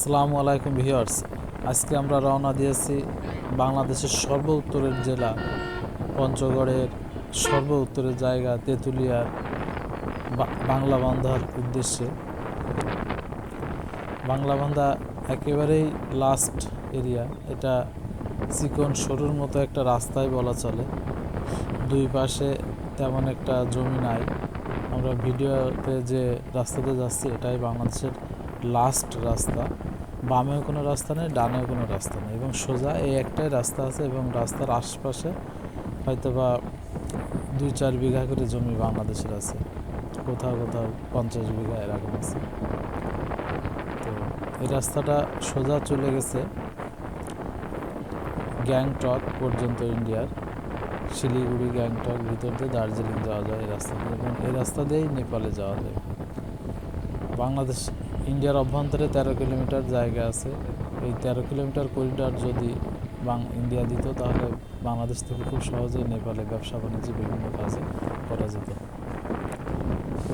আসসালামু আলাইকুম ভিউয়ার্স। আজকে আমরা রওনা দিয়েছি বাংলাদেশের সর্ব উত্তরের জেলা, পঞ্চগড়ের সর্ব উত্তরের জায়গা তেঁতুলিয়ার বাংলা বান্ধার উদ্দেশ্যে। বাংলা বান্ধা একেবারেই লাস্ট এরিয়া এটা চিকন সরুর মতো একটা রাস্তায় বলা চলে। দুই পাশে তেমন একটা জমি নাই। আমরা ভিডিওতে যে রাস্তাতে যাচ্ছি, এটাই বাংলাদেশের লাস্ট রাস্তা। বামেও কোনো রাস্তা নেই, ডানেও কোনো রাস্তা নেই এবং সোজা এই একটাই রাস্তা আছে এবং রাস্তার আশপাশে হয়তো বা দুই চার বিঘা করে জমি বাংলাদেশের আছে। কোথাও কোথাও পঞ্চাশ বিঘা এরকম আছে। তো এই রাস্তাটা সোজা চলে গেছে গ্যাংটক পর্যন্ত ইন্ডিয়ার। শিলিগুড়ি, গ্যাংটক ভিতর দিয়ে দার্জিলিং যাওয়া যায় এই রাস্তা দিয়ে এবং এই রাস্তা দিয়েই নেপালে যাওয়া যায়। বাংলাদেশ ইন্ডিয়ার অভ্যন্তরে তেরো কিলোমিটার জায়গা আছে। এই তেরো কিলোমিটার করিডর যদি বাং ইন্ডিয়া দিত, তাহলে বাংলাদেশ থেকে খুব সহজেই নেপালে ব্যবসা বাণিজ্য বিভিন্ন কাজে করা যেত।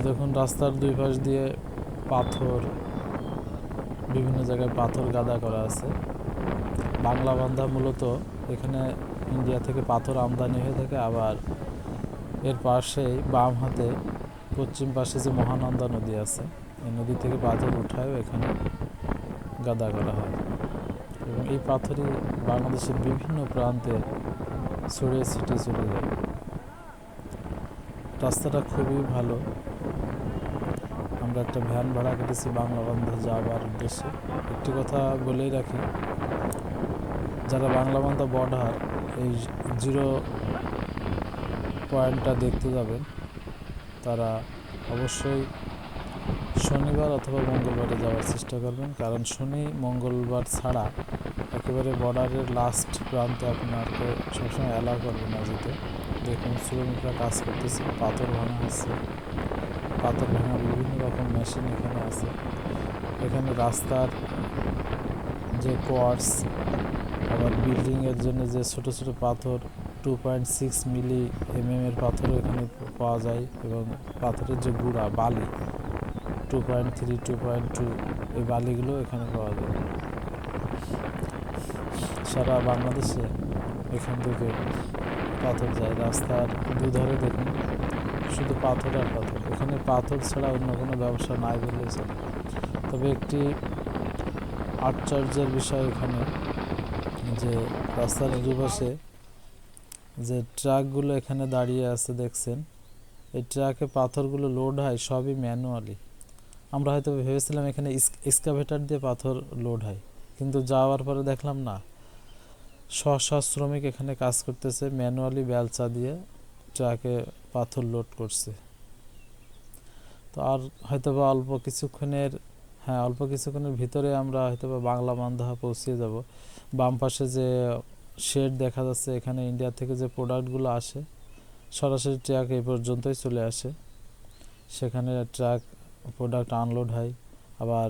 দেখুন, রাস্তার দুই পাশ দিয়ে পাথর, বিভিন্ন জায়গায় পাথর গাদা করা আছে। বাংলা বান্ধা মূলত এখানে ইন্ডিয়া থেকে পাথর আমদানি হয়ে থাকে, আবার এর পাশেই বাম হাতে পশ্চিম পাশে যে মহানন্দা নদী আছে এই নদী থেকে পাথর উঠায়ও এখানে গাদা করা হয়। এবং এই পাথরই বাংলাদেশের বিভিন্ন প্রান্তে ছড়িয়ে ছিটিয়ে চলে যায়। রাস্তাটা খুবই ভালো। আমরা একটা ভ্যান ভাড়া করেছি বাংলা বান্ধা যাওয়ার উদ্দেশ্যে। একটি কথা বলেই রাখি, যারা বাংলা বান্ধা বর্ডার এই জিরো পয়েন্টটা দেখতে যাবেন, তারা অবশ্যই শনিবার অথবা মঙ্গলবারে যাওয়ার চেষ্টা করবেন। কারণ শনি মঙ্গলবার ছাড়া একেবারে বর্ডারের লাস্ট প্রান্তে আপনাকে সবসময় অ্যালাউ করবে না যেতে। দেখুন, শ্রমিকরা কাজ করতেছে, পাথর ভাঙা আছে পাথর ভাঙা বিভিন্ন রকম মেশিন এখানে আছে। এখানে রাস্তার যে কোয়ার্স আবার বিল্ডিংয়ের জন্য যে ছোট ছোট পাথর two point six milli MM এর পাথরও এখানে পাওয়া যায় এবং পাথরের যে গুঁড়া, বালি two point three two point two এই বালিগুলো এখানে পাওয়া যায়। সারা বাংলাদেশে এখান থেকে পাথর যায়। রাস্তার দুধারে দেখুন, শুধু পাথর আর পাথর। এখানে পাথর ছাড়া অন্য কোনো ব্যবসা নাই বললেই চলে তবে একটি আশ্চর্যের বিষয় এখানে, যে রাস্তার দুপাশে যে ট্রাকগুলো এখানে দাঁড়িয়ে আছে, দেখছেন, এই ট্রাকে পাথরগুলো লোড হয় সবই ম্যানুয়ালি। আমরা হয়তো ভেবেছিলাম এখানে এক্সকাভেটার দিয়ে পাথর লোড হয়। কিন্তু যাওয়ার পরে দেখলাম না। শ শ শ্রমিক এখানে কাজ করতেছে ম্যানুয়ালি বেলচা দিয়ে ট্রাকে পাথর লোড করছে। তো আর হয়তো বা অল্প কিছুক্ষণের হ্যাঁ অল্প কিছুক্ষণের ভিতরে আমরা হয়তো বা বাংলা বান্ধা পৌঁছিয়ে যাব। বাম পাশে যে শেড দেখা যাচ্ছে, এখানে ইন্ডিয়া থেকে যে প্রোডাক্টগুলো আসে, সরাসরি ট্রাক এই পর্যন্তই চলে আসে। সেখানে ট্রাক প্রোডাক্ট আনলোড হয়, আবার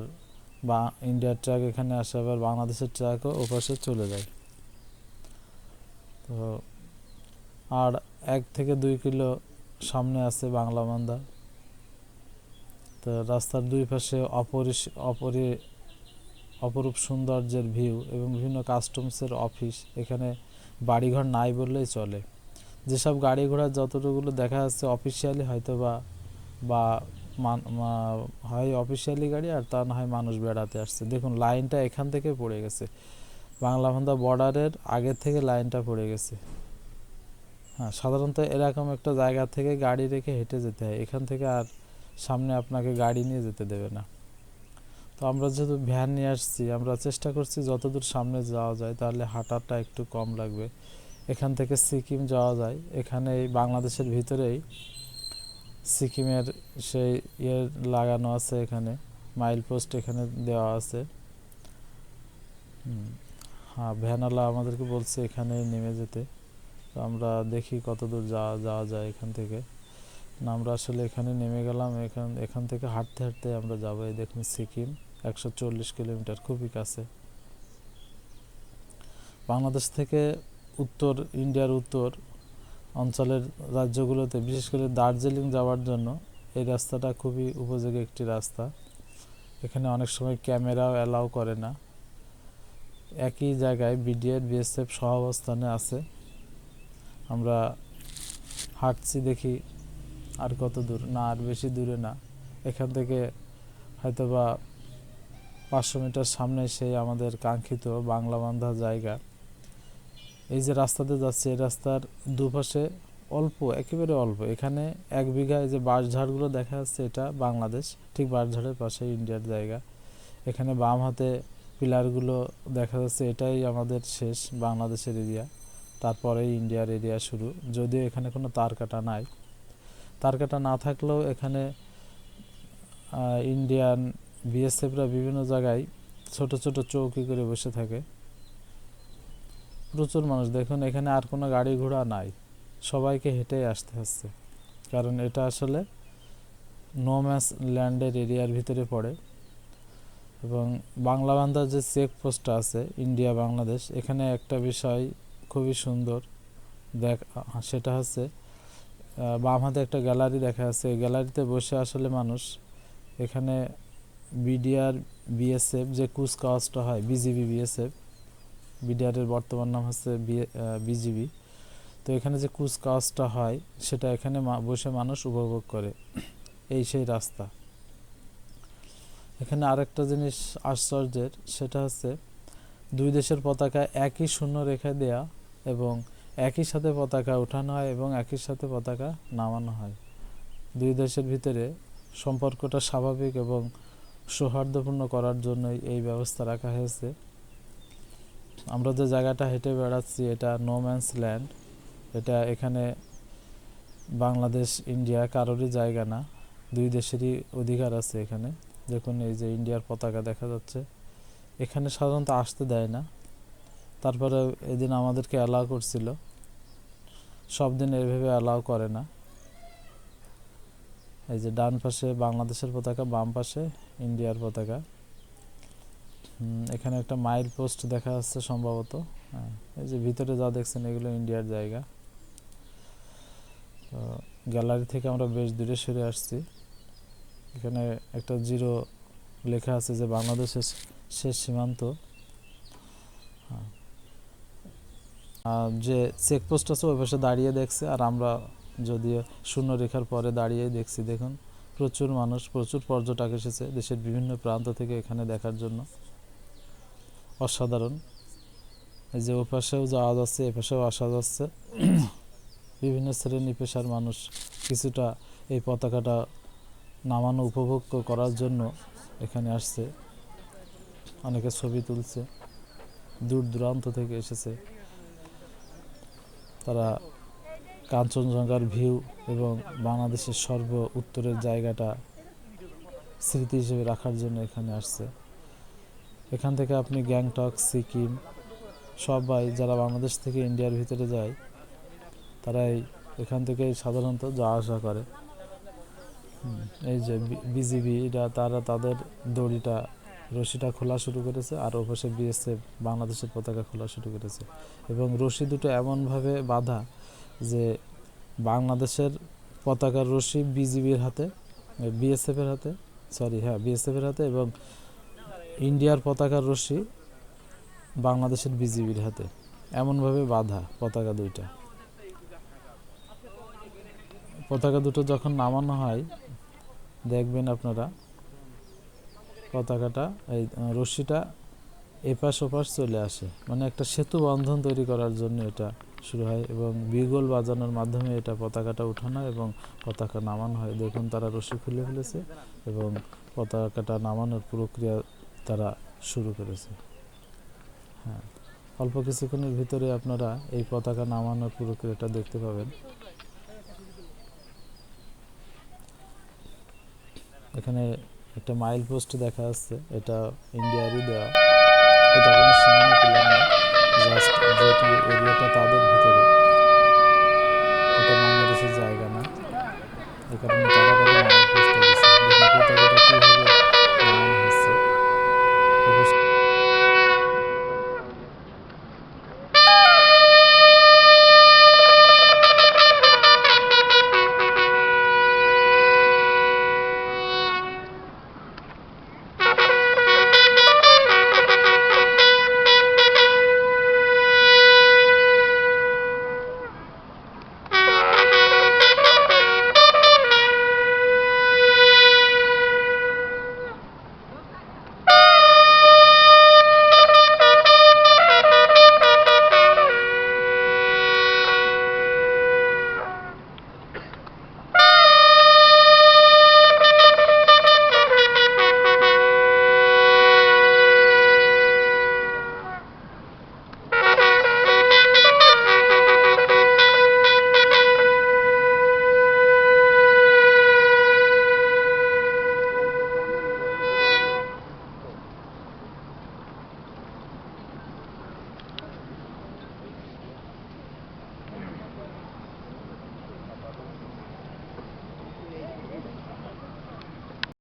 বা ইন্ডিয়ার ট্রাক এখানে আসে, আবার বাংলাদেশের ট্রাকও ওপাশে চলে যায়। তো আর এক থেকে দুই কিলো সামনে আছে বাংলা মান্দা তো রাস্তার দুই পাশে অপরিস, অপরি, অপরূপ সৌন্দর্যের ভিউ এবং বিভিন্ন কাস্টমসের অফিস এখানে বাড়িঘর নাই বললেই চলে। যেসব গাড়ি ঘোড়া যতটুকুলো দেখা যাচ্ছে অফিসিয়ালি হয়তো বা বা হয় অফিসিয়ালি গাড়ি আর তা না হয় মানুষ বেড়াতে আসছে। দেখুন, লাইনটা এখান থেকে পড়ে গেছে। বাংলা ভান্দা বর্ডারের আগে থেকে লাইনটা পড়ে গেছে। হ্যাঁ সাধারণত এরকম একটা জায়গা থেকে গাড়ি রেখে হেঁটে যেতে হয়। এখান থেকে আর সামনে আপনাকে গাড়ি নিয়ে যেতে দেবে না। তো আমরা যেহেতু ভ্যান নিয়ে আসছি, আমরা চেষ্টা করছি যতদূর সামনে যাওয়া যায়, তাহলে হাঁটাটা একটু কম লাগবে। এখান থেকে সিকিম যাওয়া যায়। এখানে বাংলাদেশের ভিতরেই সিকিমের সেই ইয়ে লাগানো আছে এখানে, মাইল পোস্ট এখানে দেওয়া আছে। হ্যাঁ ভ্যানওয়ালা আমাদেরকে বলছে এখানে নেমে যেতে। তো আমরা দেখি কত দূর যাওয়া যাওয়া যায় এখান থেকে। আমরা আসলে এখানে নেমে গেলাম, এখান এখান থেকে হাঁটতে হাঁটতে আমরা যাব এই দেখুন সিকিম, একশো চল্লিশ কিলোমিটার, খুবই কাছে। বাংলাদেশ থেকে উত্তর, ইন্ডিয়ার উত্তর অঞ্চলের রাজ্যগুলোতে, বিশেষ করে দার্জিলিং যাওয়ার জন্য এই রাস্তাটা খুবই উপযোগী একটি রাস্তা। এখানে অনেক সময় ক্যামেরাও অ্যালাউ করে না। একই জায়গায় বিডিআর, বিএসএফ সহ অবস্থানে আছে। আমরা হাঁটছি দেখি আর কত দূর। না, আর বেশি দূরে না। এখান থেকে হয়তোবা পাঁচশো মিটার সামনে সেই আমাদের কাঙ্ক্ষিত বাংলা বান্ধা জায়গা। এই যে রাস্তাতে যাচ্ছে, এই রাস্তার দুপাশে অল্প, একেবারে অল্প। এখানে এক বিঘায় যে বাঁশঝাড়গুলো দেখা যাচ্ছে, এটা বাংলাদেশ, ঠিক বাঁশঝাড়ের পাশে ইন্ডিয়ার জায়গা। এখানে বাম হাতে পিলারগুলো দেখা যাচ্ছে, এটাই আমাদের শেষ বাংলাদেশের এরিয়া। তারপরেই ইন্ডিয়ার এরিয়া শুরু। যদিও এখানে কোনো তার কাটা নাই। তার কাটা না থাকলেও এখানে ইন্ডিয়ান বিএসএফরা বিভিন্ন জায়গায় ছোট ছোট চৌকি করে বসে থাকে। প্রচুর মানুষ। দেখুন, এখানে আর কোনো গাড়ি ঘোড়া নাই। সবাইকে হেঁটেই আসতে হচ্ছে। কারণ এটা আসলে নোম্যাস ল্যান্ডের এরিয়ার ভিতরে পড়ে। এবং বাংলা বান্ধার যে চেক পোস্টটা আছে ইন্ডিয়া বাংলাদেশ এখানে একটা বিষয় খুবই সুন্দর। দেখ, সেটা হচ্ছে বাম হাতে একটা গ্যালারি দেখা যাচ্ছে। এই গ্যালারিতে বসে আসলে মানুষ এখানে বিডিআর বিএসএফ যে কুচকাওয়াজটা হয় বিজিবি বিএসএফ বিডিআরের বর্তমান নাম হচ্ছে বিজিবি। তো এখানে যে কুচকাওয়াজটা হয়, সেটা এখানে বসে মানুষ উপভোগ করে। এই সেই রাস্তা। এখানে আরেকটা জিনিস আশ্চর্যের, সেটা হচ্ছে দুই দেশের পতাকা একই শূন্য রেখায় দেয়া এবং একই সাথে পতাকা ওঠানো হয় এবং একই সাথে পতাকা নামানো হয়। দুই দেশের ভিতরে সম্পর্কটা স্বাভাবিক এবং সৌহার্দ্যপূর্ণ করার জন্যই এই ব্যবস্থা রাখা হয়েছে। আমরা যে জায়গাটা হেঁটে বেড়াচ্ছি, এটা নোম্যান্স ল্যান্ড এটা এখানে বাংলাদেশ ইন্ডিয়া কারোরই জায়গা না। দুই দেশেরই অধিকার আছে এখানে। দেখুন এই যে ইন্ডিয়ার পতাকা দেখা যাচ্ছে। এখানে সাধারণত আসতে দেয় না। তারপরে এদিন আমাদেরকে অ্যালাউ করছিল। সব দিন এভাবে অ্যালাউ করে না। এই যে ডান পাশে বাংলাদেশের পতাকা, বাম পাশে ইন্ডিয়ার পতাকা। এখানে একটা মাইল পোস্ট দেখা যাচ্ছে সম্ভবত। হ্যাঁ এই যে ভিতরে যা দেখছেন এগুলো ইন্ডিয়ার জায়গা। তো গ্যালারি থেকে আমরা বেশ দূরে সরে আসছি। এখানে একটা জিরো লেখা আছে যে বাংলাদেশের শেষ সীমান্ত। হ্যাঁ। যে চেকপোস্ট আছে ওই পাশে দাঁড়িয়ে দেখছে, আর আমরা যদিও শূন্য রেখার পরে দাঁড়িয়েই দেখছি। দেখুন, প্রচুর মানুষ, প্রচুর পর্যটক এসেছে দেশের বিভিন্ন প্রান্ত থেকে এখানে দেখার জন্য। অসাধারণ। এই যে ওপাশেও পাশেও যাওয়া যাচ্ছে এ পাশেও আসা যাচ্ছে বিভিন্ন শ্রেণি পেশার মানুষ কিছুটা এই পতাকাটা নামানো, উপভোগ করার জন্য এখানে আসছে। অনেকে ছবি তুলছে, দূর দূরান্ত থেকে এসেছে। তারা কাঞ্চনজঙ্ঘার ভিউ এবং বাংলাদেশের সর্ব উত্তরের জায়গাটা স্মৃতি হিসেবে রাখার জন্য এখানে আসছে। এখান থেকে আপনি গ্যাংটক, সিকিম, সবাই যারা বাংলাদেশ থেকে ইন্ডিয়ার ভিতরে যায়, তারাই এখান থেকে সাধারণত যাওয়া আসা করে। এই যে বিজিবিরা তারা তাদের দড়িটা, রশিটা খোলা শুরু করেছে, আর ওপাশে বিএসএফ, বাংলাদেশের পতাকা খোলা শুরু করেছে। এবং রশি দুটো এমনভাবে বাঁধা যে বাংলাদেশের পতাকার রশি বিজিবির হাতে বিএসএফের হাতে সরি হ্যাঁ বিএসএফের হাতে এবং ইন্ডিয়ার পতাকার রশি বাংলাদেশের বিজিবির হাতে। এমনভাবে বাঁধা পতাকা দুইটা। পতাকা দুটো যখন নামানো হয়, দেখবেন আপনারা, পতাকাটা, এই রশ্মিটা এপাশ ওপাশ চলে আসে। মানে একটা সেতু বন্ধন তৈরি করার জন্য এটা শুরু হয় এবং বিগল বাজানোর মাধ্যমে এটা পতাকাটা উঠানো এবং পতাকা নামানো হয়। দেখুন তারা রশি খুলে ফেলেছে এবং পতাকাটা নামানোর প্রক্রিয়া তারা শুরু করেছে। হ্যাঁ অল্প কিছুক্ষণের ভিতরে আপনারা এই পতাকা নামানোর প্রক্রিয়াটা দেখতে পাবেন। এখানে একটা মাইল পোস্ট দেখা যাচ্ছে, এটা ইন্ডিয়ারই দেওয়া। এটা কোনো সীমানা জাস্ট যেহেতু এরিয়াটা